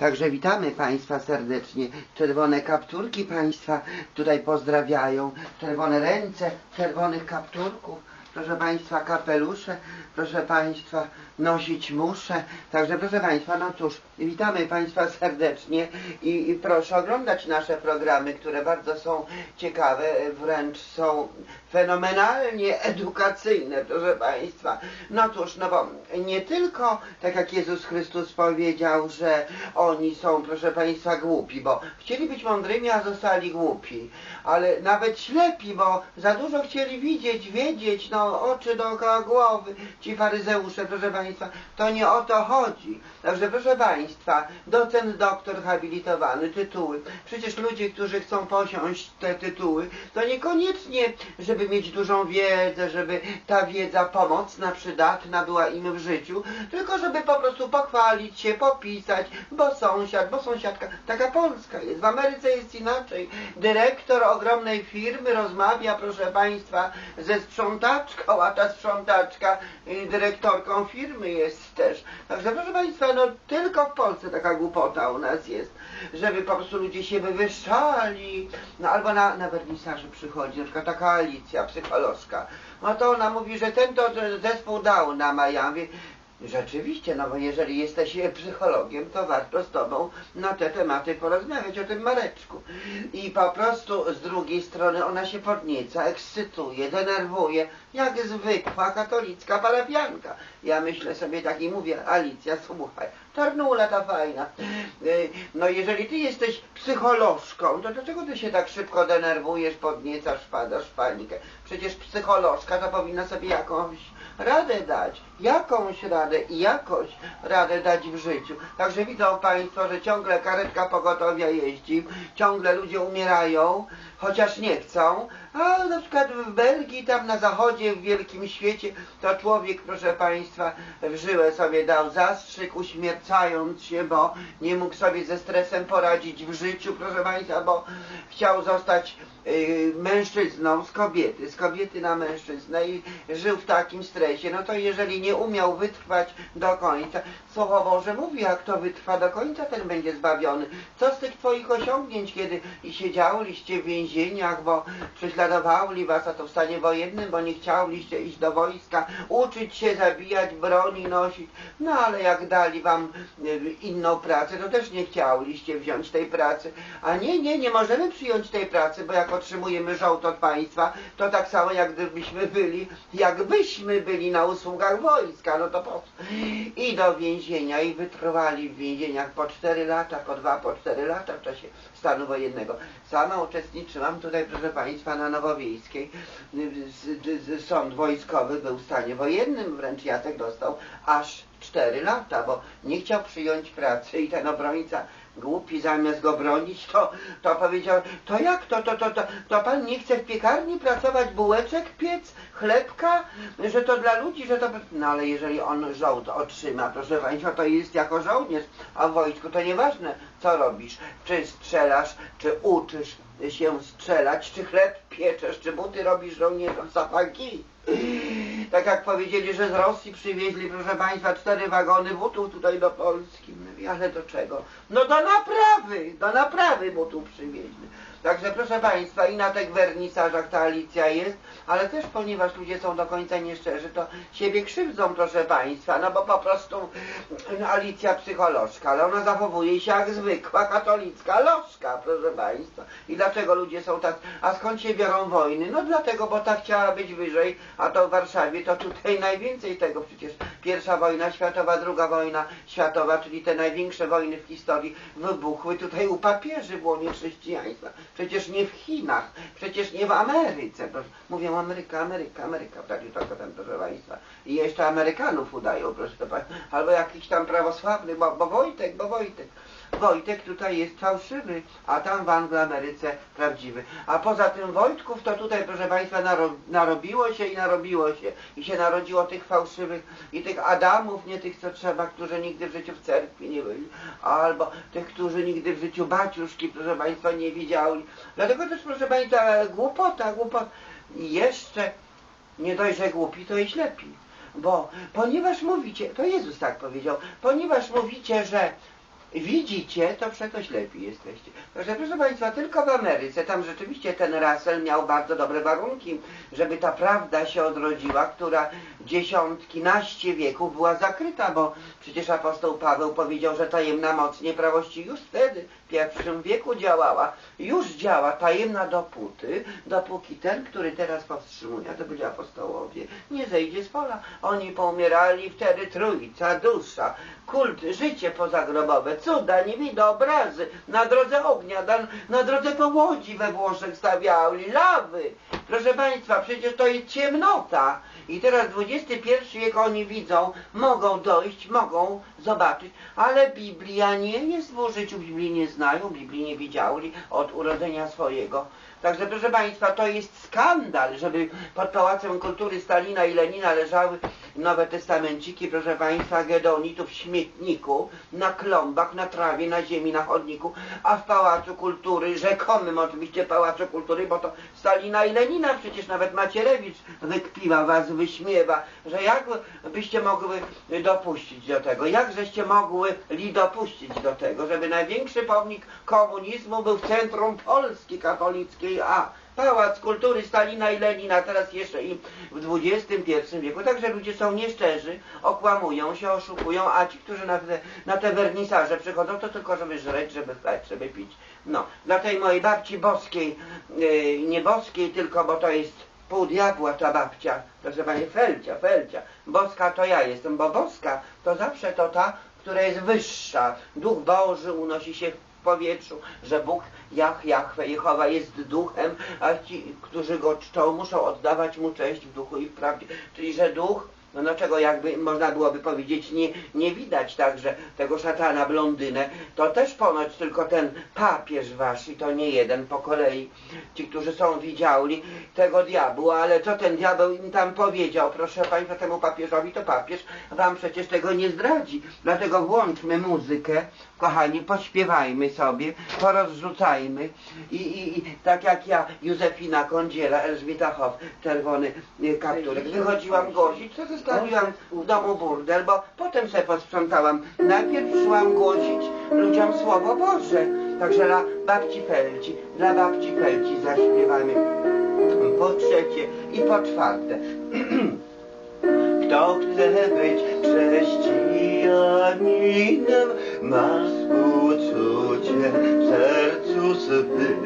Także witamy Państwa serdecznie. Czerwone kapturki Państwa tutaj pozdrawiają. Czerwone ręce, czerwonych kapturków. Proszę Państwa, kapelusze, proszę Państwa, nosić muszę. Także proszę Państwa, no cóż, witamy Państwa serdecznie i, i proszę oglądać nasze programy, które bardzo są ciekawe, wręcz są fenomenalnie edukacyjne, proszę Państwa. No cóż, no bo nie tylko, tak jak Jezus Chrystus powiedział, że oni są, proszę Państwa, głupi, bo chcieli być mądrymi, a zostali głupi, ale nawet ślepi, bo za dużo chcieli widzieć, wiedzieć, no oczy dookoła głowy, ci faryzeusze, proszę Państwa, to nie o to chodzi. Także proszę Państwa, docent, doktor, habilitowany, tytuły. Przecież ludzie, którzy chcą posiąść te tytuły, to niekoniecznie, żeby mieć dużą wiedzę, żeby ta wiedza pomocna, przydatna była im w życiu, tylko żeby po prostu pochwalić się, popisać, bo sąsiad, bo sąsiadka, taka Polska jest. W Ameryce jest inaczej. Dyrektor ogromnej firmy rozmawia, proszę Państwa, ze sprzątaczką, a ta sprzątaczka dyrektorką firmy jest też. Także proszę Państwa, no tylko w Polsce taka głupota u nas jest, żeby po prostu ludzie się wywyższali, no albo na, na przychodzi, na przykład taka Alicja, psycholożka, no to ona mówi, że ten to zespół dał na Miami, Rzeczywiście, no bo jeżeli jesteś psychologiem, to warto z tobą na te tematy porozmawiać, o tym Mareczku. I po prostu z drugiej strony ona się podnieca, ekscytuje, denerwuje, jak zwykła katolicka parafianka. Ja myślę sobie tak i mówię, Alicja, słuchaj, czarnula ta fajna. Y, no jeżeli ty jesteś psycholożką, to dlaczego ty się tak szybko denerwujesz, podniecasz, wpadasz w panikę? Przecież psycholożka to powinna sobie jakąś radę dać, jakąś radę i jakoś radę dać w życiu. Także widzą Państwo, że ciągle karetka pogotowia jeździ, ciągle ludzie umierają, chociaż nie chcą, a na przykład w Belgii, tam na zachodzie, w wielkim świecie, to człowiek, proszę Państwa, w żyłę sobie dał zastrzyk, uśmiercając się, bo nie mógł sobie ze stresem poradzić w życiu, proszę Państwa, bo chciał zostać y, mężczyzną z kobiety, z kobiety na mężczyznę i żył w takim stresie, no to jeżeli nie umiał wytrwać do końca, Słowo Boże mówi, jak to wytrwa do końca, ten będzie zbawiony. Co z tych Twoich osiągnięć, kiedy i siedziałliście w więzieniach, bo prześladowali was, a to w stanie wojennym, bo nie chciałliście iść do wojska, uczyć się, zabijać, broni nosić. No ale jak dali wam y, inną pracę, to też nie chciałliście wziąć tej pracy. A nie, nie, nie możemy przyjąć tej pracy, bo jak otrzymujemy żołd od państwa, to tak samo jak gdybyśmy byli, jakbyśmy byli na usługach wojska, no to po I do więzienia i wytrwali w więzieniach po 4 lata, po 2, po 4 lata w czasie stanu wojennego. Sama uczestniczyłam tutaj, proszę Państwa, na Nowowiejskiej. Sąd wojskowy był w stanie wojennym, wręcz Jacek dostał aż 4 lata, bo nie chciał przyjąć pracy i ten obrońca głupi zamiast go bronić, to, to powiedział, to jak to, to, to, to, to pan nie chce w piekarni pracować, bułeczek piec, chlebka, że to dla ludzi, że to... No ale jeżeli on żołd otrzyma, proszę Państwa, to jest jako żołnierz, a w wojsku to nieważne, co robisz, czy strzelasz, czy uczysz się strzelać, czy chleb pieczesz, czy buty robisz żołnierzom, zapaki. Tak jak powiedzieli, że z Rosji przywieźli, proszę Państwa, cztery wagony butów tutaj do Polski. Ale do czego? No do naprawy, do naprawy butów przywieźli. Także proszę Państwa, i na tych wernisażach ta Alicja jest, ale też ponieważ ludzie są do końca nieszczerzy, to siebie krzywdzą, proszę Państwa, no bo po prostu no, Alicja psycholożka, ale ona zachowuje się jak zwykła katolicka lożka, proszę Państwa. I dlaczego ludzie są tak, a skąd się biorą wojny? No dlatego, bo ta chciała być wyżej, a to w Warszawie to tutaj najwięcej tego przecież. Pierwsza wojna światowa, druga wojna światowa, czyli te największe wojny w historii wybuchły tutaj u papieży w łonie chrześcijaństwa. Przecież nie w Chinach, przecież nie w Ameryce. Mówią Ameryka, Ameryka, Ameryka, tak tylko tam, proszę Państwa. I jeszcze Amerykanów udają, proszę Państwa. Albo jakiś tam prawosławny, bo, bo Wojtek, bo Wojtek. Wojtek tutaj jest fałszywy, a tam w Angloameryce prawdziwy. A poza tym Wojtków to tutaj, proszę Państwa, naro, narobiło się i narobiło się. I się narodziło tych fałszywych i tych Adamów, nie tych co trzeba, którzy nigdy w życiu w cerkwi nie byli. Albo tych, którzy nigdy w życiu baciuszki, proszę Państwa, nie widzieli. Dlatego też, proszę Państwa, głupota, głupota. Jeszcze nie dość, że głupi, to i ślepi. Bo ponieważ mówicie, to Jezus tak powiedział, ponieważ mówicie, że widzicie, to przeto ślepi jesteście. Także proszę Państwa, tylko w Ameryce, tam rzeczywiście ten Russell miał bardzo dobre warunki, żeby ta prawda się odrodziła, która dziesiątki, naście wieków była zakryta, bo przecież apostoł Paweł powiedział, że tajemna moc nieprawości już wtedy, pierwszym wieku działała. Już działa tajemna dopóty, dopóki ten, który teraz powstrzymuje, to byli apostołowie, nie zejdzie z pola. Oni poumierali wtedy trójca, dusza, kult, życie pozagrobowe, cuda, niewidy, obrazy, na drodze ognia, na, na drodze powodzi we Włoszech stawiali, lawy. Proszę Państwa, przecież to jest ciemnota. I teraz XXI wiek oni widzą, mogą dojść, mogą zobaczyć, ale Biblia nie jest w użyciu, Biblii nie znają, Biblii nie widzieli od urodzenia swojego. Także proszę Państwa, to jest skandal, żeby pod Pałacem Kultury Stalina i Lenina leżały Nowe Testamenciki, proszę Państwa, Gedonitów w śmietniku, na klombach, na trawie, na ziemi, na chodniku, a w Pałacu Kultury, rzekomym oczywiście Pałacu Kultury, bo to Stalina i Lenina, przecież nawet Macierewicz wykpiwa was, wyśmiewa, że jak byście mogły dopuścić do tego, jak żeście mogły li dopuścić do tego, żeby największy pomnik komunizmu był w centrum Polski katolickiej, a Pałac Kultury Stalina i Lenina, teraz jeszcze i w XXI wieku. Także ludzie są nieszczerzy, okłamują się, oszukują, a ci, którzy na te, na te wernisaże przychodzą, to tylko żeby żreć, żeby stać, żeby pić. No, dla tej mojej babci boskiej, yy, nie boskiej, tylko bo to jest pół diabła ta babcia, proszę Pani, Felcia, Felcia. Boska to ja jestem, bo boska to zawsze to ta, która jest wyższa. Duch Boży unosi się w powietrzu, że Bóg, Jach, Jachwe, Jehowa jest duchem, a ci, którzy go czczą, muszą oddawać mu cześć w duchu i w prawdzie. Czyli, że duch no, no czego jakby można byłoby powiedzieć, nie, nie widać także tego szatana blondynę, to też ponoć tylko ten papież wasz i to nie jeden po kolei, ci, którzy są widzieli tego diabła, ale co ten diabeł im tam powiedział, proszę Państwa, temu papieżowi, to papież wam przecież tego nie zdradzi, dlatego włączmy muzykę, kochani, pośpiewajmy sobie, porozrzucajmy. I, i, i tak jak ja, Józefina Kądziela, Elżbieta Hoff, czerwony kapturek, wychodziłam to zostawiłam w domu burdel, bo potem sobie posprzątałam. Najpierw szłam głosić ludziom Słowo Boże. Także dla babci Felci, dla babci Felci zaśpiewamy po trzecie i po czwarte. Kto chce być chrześcijaninem, ma współczucie w sercu swym.